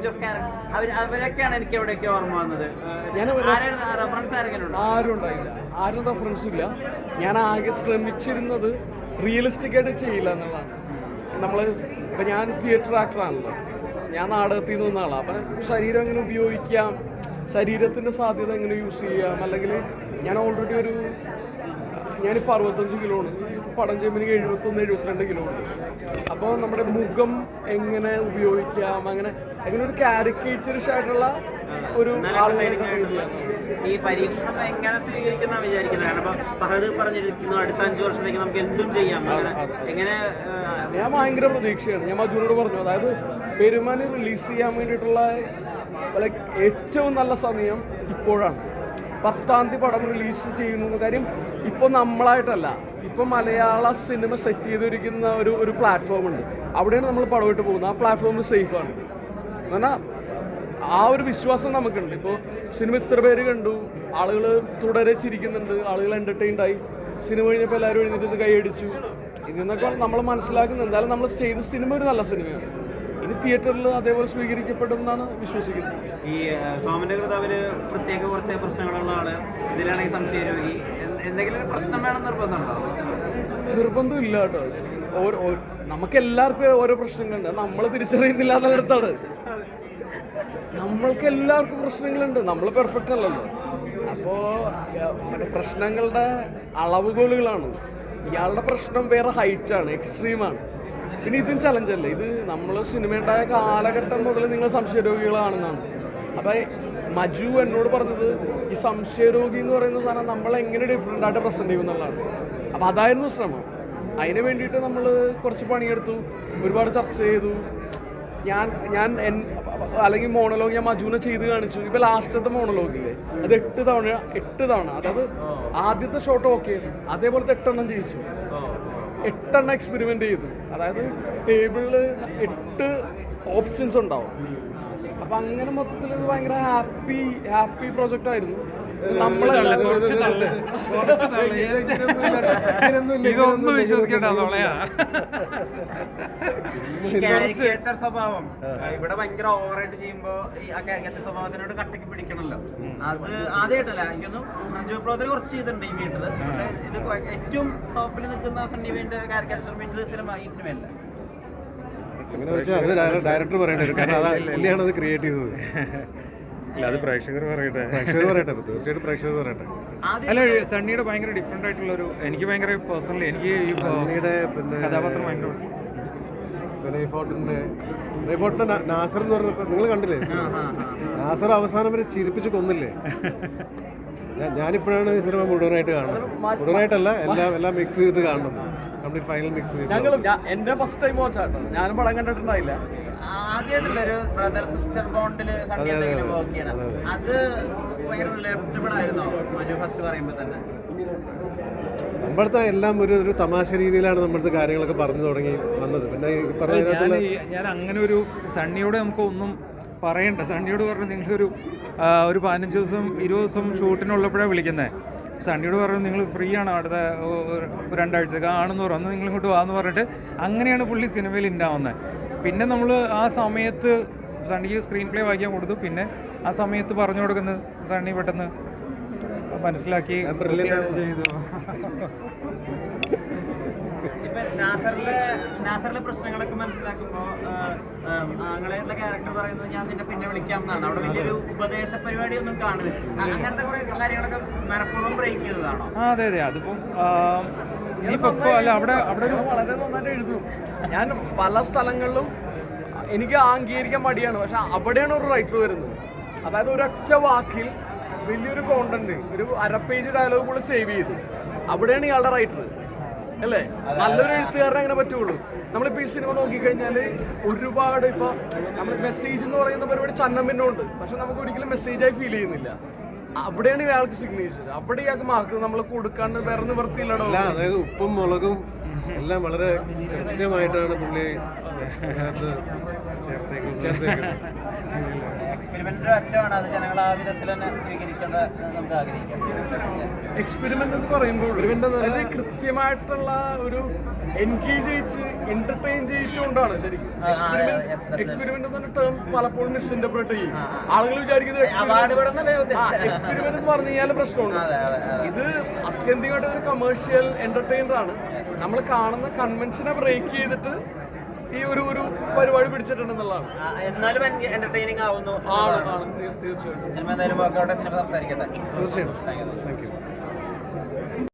Range of character അവർ അവരൊക്കെയാണ് എനിക്ക് എവിടെയൊക്കെ ഓർമ്മ വന്നത്. റെഫറൻസ് ആരെങ്കിലും ആരും ഉണ്ടായില്ല. ആരും റെഫറൻസും ഇല്ല. ഞാൻ ആകെ ശ്രമിച്ചിരുന്നത് റിയലിസ്റ്റിക് ആയിട്ട് ചെയ്യില്ല എന്നുള്ളതാണ്. നമ്മൾ ഇപ്പം ഞാൻ തിയേറ്റർ ആക്ടറാണല്ലോ ഞാൻ നാടകത്തിൽ നിന്ന് ആളാണ് അപ്പം ശരീരം എങ്ങനെ ഉപയോഗിക്കാം? ശരീരത്തിന്റെ സാധ്യത എങ്ങനെ യൂസ് ചെയ്യാം? അല്ലെങ്കിൽ ഞാൻ ഓൾറെഡി ഒരു ഞാനിപ്പോൾ അറുപത്തഞ്ച് കിലോ ആണ്. പടം ചെയ്യുമ്പോൾ എനിക്ക് എഴുപത്തൊന്ന് എഴുപത്തിരണ്ട് കിലോ ഉണ്ട് അപ്പോൾ നമ്മുടെ മുഖം എങ്ങനെ ഉപയോഗിക്കാം? അങ്ങനെ അങ്ങനെ ഒരു കാരിക്കേച്ചറിഷ് ആയിട്ടുള്ള ഒരു ഈ പരീക്ഷണം എങ്ങനെ സ്വീകരിക്കുന്ന വിചാരിക്കുന്നത് കാരണം ഇപ്പൊ ഫഹദ് പറഞ്ഞിരിക്കുന്നു അടുത്ത അഞ്ചു വർഷത്തേക്ക് നമുക്ക് എന്തും ചെയ്യാം. എങ്ങനെ ഞാൻ ഭയങ്കര പ്രതീക്ഷയാണ്. ഞാൻ മജുനോട് പറഞ്ഞു. അതായത് പെരുമാനി റിലീസ് ചെയ്യാൻ വേണ്ടിയിട്ടുള്ള ഏറ്റവും നല്ല സമയം ഇപ്പോഴാണ്. പത്താം തീയതി പടം റിലീസ് ചെയ്യുന്ന കാര്യം ഇപ്പോൾ നമ്മളായിട്ടല്ല. ഇപ്പോൾ മലയാള സിനിമ സെറ്റ് ചെയ്തിരിക്കുന്ന ഒരു ഒരു പ്ലാറ്റ്ഫോം ഉണ്ട്. അവിടെയാണ് നമ്മൾ പടമായിട്ട് പോകുന്നത്. ആ പ്ലാറ്റ്ഫോമിൽ സേഫാണ് എന്നാൽ ആ ഒരു വിശ്വാസം നമുക്കുണ്ട്. ഇപ്പോൾ സിനിമ ഇത്ര പേര് കണ്ടു. ആളുകൾ തുടരെ ചിരിക്കുന്നുണ്ട്. ആളുകൾ എന്റർടൈൻഡ് ആയി. സിനിമ കഴിഞ്ഞപ്പോൾ എല്ലാവരും എഴുന്നേറ്റ് കൈയടിച്ചു. നിന്നൊക്കെ നമ്മൾ മനസ്സിലാക്കുന്നത്. എന്തായാലും നമ്മൾ ചെയ്ത സിനിമ ഒരു നല്ല സിനിമയാണ് ഇനി തിയേറ്ററിൽ അതേപോലെ സ്വീകരിക്കപ്പെടും എന്നാണ് വിശ്വസിക്കുന്നത്. ഈ സോമന്റെ കൃതാവിൽ പ്രത്യേക കുറച്ച് പ്രശ്നങ്ങളുള്ള ആൾ. ഇതിലാണെങ്കിൽ സംശയ രോഗി എന്തെങ്കിലും പ്രശ്നം വേണം നിർബന്ധമുണ്ടോ? നിർബന്ധമില്ല കേട്ടോ. ഓരോ നമുക്ക് എല്ലാവർക്കും ഓരോ പ്രശ്നങ്ങളുണ്ട്. നമ്മൾ തിരിച്ചറിയുന്നില്ല എന്നുള്ളിടത്താണ് നമ്മൾക്ക് എല്ലാവർക്കും പ്രശ്നങ്ങളുണ്ട്. നമ്മൾ പെർഫെക്റ്റ് അല്ലല്ലോ. അപ്പോൾ മറ്റേ പ്രശ്നങ്ങളുടെ അളവുകോലുകളാണ് ഇയാളുടെ പ്രശ്നം വേറെ ഹൈറ്റാണ് എക്സ്ട്രീമാണ് പിന്നെ ഇതും ചലഞ്ചല്ലേ ഇത് നമ്മൾ സിനിമയുണ്ടായ കാലഘട്ടം മുതൽ നിങ്ങൾ സംശയരോഗികളാണെന്നാണ്. അപ്പം മജു എന്നോട് പറഞ്ഞത് ഈ സംശയരോഗി എന്ന് പറയുന്ന സാധനം നമ്മൾ എങ്ങനെ ഡിഫറെന്റ് ആയിട്ട് പ്രസന്റ് ചെയ്യും എന്നുള്ളതാണ്. അപ്പോൾ അതായിരുന്നു ശ്രമം. അതിന് വേണ്ടിയിട്ട് നമ്മൾ കുറച്ച് പണിയെടുത്തു ഒരുപാട് ചർച്ച ചെയ്തു. ഞാൻ ഞാൻ അല്ലെങ്കിൽ മോണലോഗ് ഞാൻ മജുവിനെ ചെയ്ത് കാണിച്ചു. ഇപ്പൊ ലാസ്റ്റത്തെ മോണലോഗില്ലേ അത് എട്ട് തവണ എട്ട് തവണ. അതായത് ആദ്യത്തെ ഷോട്ട് ഓക്കെ അതേപോലത്തെ എട്ടെണ്ണം ജയിച്ചു. എട്ടെണ്ണം എക്സ്പെരിമെന്റ് ചെയ്തു. അതായത് ടേബിളിൽ എട്ട് ഓപ്ഷൻസ് ഉണ്ടാവും. അപ്പം അങ്ങനെ മൊത്തത്തിൽ ഇത് ഭയങ്കര ഹാപ്പി ഹാപ്പി പ്രോജക്റ്റ് ആയിരുന്നു. ഇതൊന്നും വിശ്വസിക്കേണ്ട തൊളയാ ഈ കാരിക്കേച്ചർ സ്വഭാവം. ഇവിടെ ഭയങ്കര ഓവറായിട്ട് ചെയ്യുമ്പോ ഈ ആ കാരിക്കേച്ചർ സ്വഭാവത്തിനോട് കട്ടക്ക് പിടിക്കണല്ലോ. അത് ആദ്യമായിട്ടല്ല എനിക്കൊന്നും ഫ്രഞ്ച് പ്രവർത്തനം കുറച്ച് ചെയ്തിട്ടുണ്ട് ഈ മീറ്റർ പക്ഷെ ഇത് ഏറ്റവും ടോപ്പിൽ നിൽക്കുന്ന സണ്ണി വേന്റെ കാരിക്കേച്ചർ മീറ്റർ സിനിമ ഈ സിനിമയല്ല അങ്ങനെ വെച്ചാൽ അത് ഡയറക്ടർ പറയേണ്ടി വരും. കാരണം അതാ പുള്ളിയാണ് അത് ക്രിയേറ്റ് ചെയ്തത്. അത് പ്രേക്ഷകർ പറയട്ടെ. പ്രേക്ഷകർ പറയട്ടെ ഇപ്പൊ തീർച്ചയായിട്ടും പ്രേക്ഷകർ പറയട്ടെ. അല്ല സണ്ണിയുടെ ഭയങ്കര ഡിഫറെന്റ് ആയിട്ടുള്ള ഒരു എനിക്ക് ഭയങ്കര പേഴ്സണലി എനിക്ക് ഈ സണ്ണിയുടെ പിന്നെ കഥാപാത്രം ഭയങ്കര നാസർ എന്ന് പറഞ്ഞപ്പോ നിങ്ങൾ കണ്ടില്ലേ? നാസർ അവസാനം വരെ ചിരിപ്പിച്ച് കൊന്നില്ലേ? ഞാൻ ഞാനിപ്പോഴാണ് ഈ സിനിമ മുഴുവനായിട്ട് കാണുന്നത്. മുഴുവനായിട്ടല്ല എല്ലാം എല്ലാം മിക്സ് ചെയ്തിട്ട് കാണുന്നത്. കംപ്ലീറ്റ് ഫൈനൽ മിക്സ് ചെയ്ത്. ഞങ്ങളും എന്റെ ഫസ്റ്റ് ടൈം വാച്ചാട്ടോ ഞാനും പടം കണ്ടിട്ടുണ്ടായില്ല. ആദ്യമായിട്ടുള്ള ഒരു ബ്രദർ സിസ്റ്റർ അത് ഭയങ്കര റിലേറ്റബിൾ ആയിരുന്നോ മഞ്ജു ഫസ്റ്റ് പറയുമ്പോൾ തന്നെ. നമ്മളടുത്ത് എല്ലാം ഒരു ഒരു തമാശ രീതിയിലാണ് നമ്മളടുത്ത് കാര്യങ്ങളൊക്കെ പറഞ്ഞു തുടങ്ങി വന്നത്. പിന്നെ ഞാൻ അങ്ങനെ ഒരു സണ്ണിയോട് നമുക്ക് ഒന്നും പറയണ്ട. സണ്ണിയോട് പറഞ്ഞു നിങ്ങളൊരു ഒരു പതിനഞ്ച് ദിവസം ഇരുപത് ദിവസം ഷൂട്ടിനുള്ളപ്പോഴാണ് വിളിക്കുന്നത് സണ്ണിയോട് പറഞ്ഞു നിങ്ങൾ ഫ്രീ ആണ് അടുത്ത രണ്ടാഴ്ച ആണെന്ന് പറഞ്ഞു അന്ന് നിങ്ങൾ ഇങ്ങോട്ട് വാന്ന് പറഞ്ഞിട്ട് അങ്ങനെയാണ് പുള്ളി സിനിമയിൽ ഉണ്ടാവുന്നത്. പിന്നെ നമ്മൾ ആ സമയത്ത് സണ്ണിക്ക് സ്ക്രീൻ പ്ലേ വായിക്കാൻ കൊടുത്തു. പിന്നെ ആ സമയത്ത് പറഞ്ഞു കൊടുക്കുന്നത് സണ്ണി പെട്ടെന്ന് മനസ്സിലാക്കി ചെയ്തു. ഇപ്പൊ നാസറിലെ നാസറിലെ പ്രശ്നങ്ങളൊക്കെ മനസ്സിലാക്കുമ്പോ ആങ്ങളയുടെ ക്യാരക്ടർ പറയുന്നത് ഞാൻ നിന്നെ പിന്നെ വിളിക്കാം എന്നാണ് അവിടെ വലിയൊരു ഉപദേശ പരിപാടി ഒന്നും കാണുന്നില്ല അങ്ങനത്തെ കുറെ കാര്യങ്ങളൊക്കെ മനഃപൂർവം ബ്രേക്ക് ചെയ്തതാണോ? ആ അതെ അതെ. അതിപ്പം ഇപ്പൊ അല്ല അവിടെ അവിടെ ഒരു വളരെ നന്നായിട്ട് എഴുതും ഞാൻ പല സ്ഥലങ്ങളിലും എനിക്ക് അംഗീകരിക്കാൻ മടിയാണ്. പക്ഷെ അവിടെയാണ് ഒരു റൈറ്റർ വരുന്നത്. അതായത് ഒരൊറ്റ വാക്കിൽ വലിയൊരു കോണ്ടന്റ് ഒരു അര പേജ് ഡയലോഗ് കൂടെ സേവ് ചെയ്തു. അവിടെയാണ് ഇയാളുടെ റൈറ്റർ അല്ലേ? നല്ലൊരു എഴുത്തുകാരനെ അങ്ങനെ പറ്റുള്ളൂ. നമ്മളിപ്പോൾ ഈ സിനിമ നോക്കിക്കഴിഞ്ഞാൽ ഒരുപാട് ഇപ്പോൾ നമ്മൾ മെസ്സേജ് എന്ന് പറയുന്ന പരിപാടി ചന്നം ഉണ്ട് പക്ഷെ നമുക്ക് ഒരിക്കലും മെസ്സേജായി ഫീൽ ചെയ്യുന്നില്ല. അവിടെയാണ് ഇയാൾക്ക് സിഗ്നേച്ചർ അവിടെ ഇയാൾക്ക് മാർക്ക് നമ്മൾ കൊടുക്കാണ്ട് വേറെ നിവൃത്തിയില്ലടോ അല്ല അതായത് ഉപ്പും മുളകും എല്ലാം വളരെ കൃത്യമായിട്ടാണ് പുള്ളി അതിനകത്ത്. എക്സ്പെരിമെന്റ് എന്ന് പറയുമ്പോൾ കൃത്യമായിട്ടുള്ള ഒരു എൻഗേജ് ചെയ്യിച്ച് എന്റർടൈൻ ചെയ്യിച്ചുകൊണ്ടാണ് ശരിക്കും. എക്സ്പെരിമെന്റ് എന്ന് പറഞ്ഞ ടേം പലപ്പോഴും മിസ്ഇന്റർപ്രേറ്റ് ചെയ്യും. ആളുകൾ വിചാരിക്കുന്നത് അവാർഡ് വിടുന്നല്ലേ ഉദ്ദേശിച്ചത്? എക്സ്പെരിമെന്റ് എന്ന് പറഞ്ഞു കഴിഞ്ഞാൽ പ്രശ്നമുണ്ട്. അതെ അതെ അതെ ഇത് അത്യന്തികമായിട്ട് ഒരു കമേഴ്ഷ്യൽ എന്റർടൈനർ ആണ്. നമ്മൾ കാണുന്ന കൺവെൻഷനെ ബ്രേക്ക് ചെയ്തിട്ട് ഈ ഒരു ഒരു പരിപാടി പിടിച്ചിട്ടുണ്ടെന്നുള്ളതാണ്. എന്നാലും എന്റർടൈനിങ് ആവുന്നു ആണ് സിനിമ എന്തായാലും വർക്കൗട്ട് സിനിമ സംസാരിക്കട്ടെ. തീർച്ചയായും താങ്ക് യു